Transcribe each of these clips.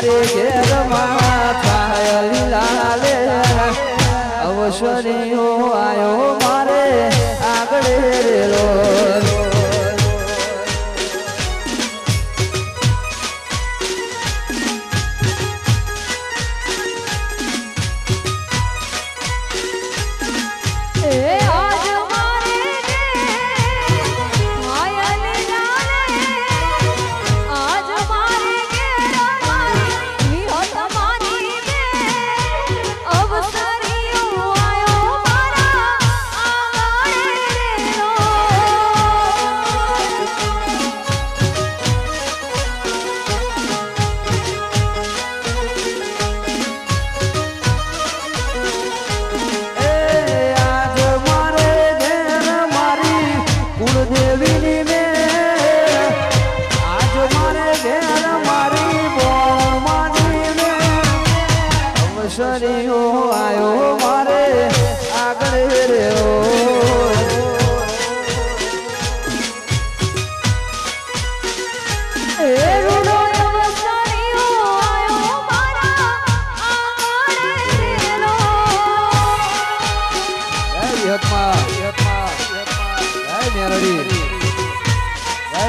મારે ઘેરમાં થાય લીલા લે. અવસરીઓ આયો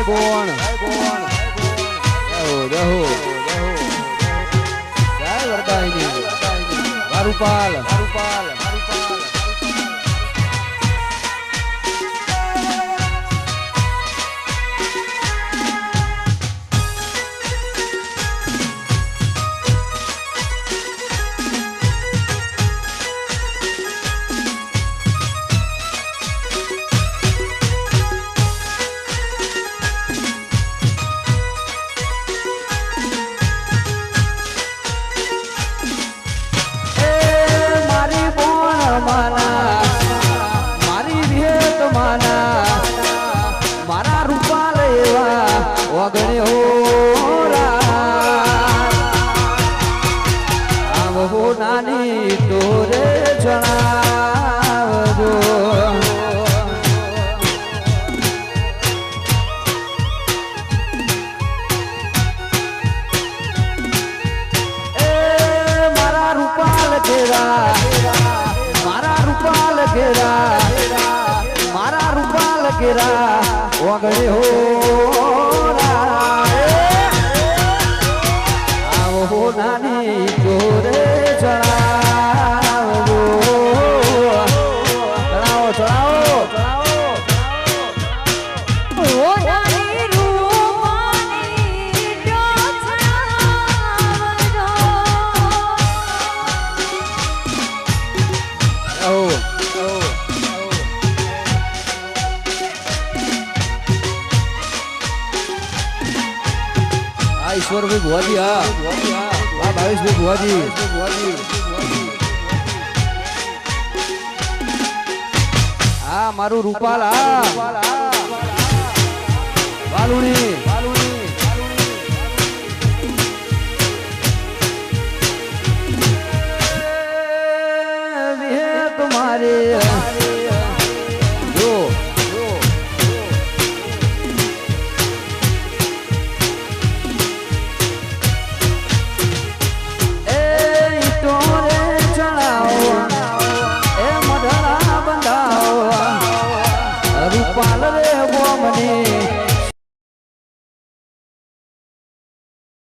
ગોવણ જય ગોવણ જય હો જય હો જય વરદાયની વારુપાલ વારુપાલ ઘેરા મારા રૂપાલ ઘેરા મારા રૂપાલ ઘેરા વગડે હો આવો નાની ચોરે આ ઈશ્વરભાઈ ભુવાજી હા. આ ભાવેશભાઈ ભુવાજી હા મારું રૂપાલ હા. વાલુણી. તમારે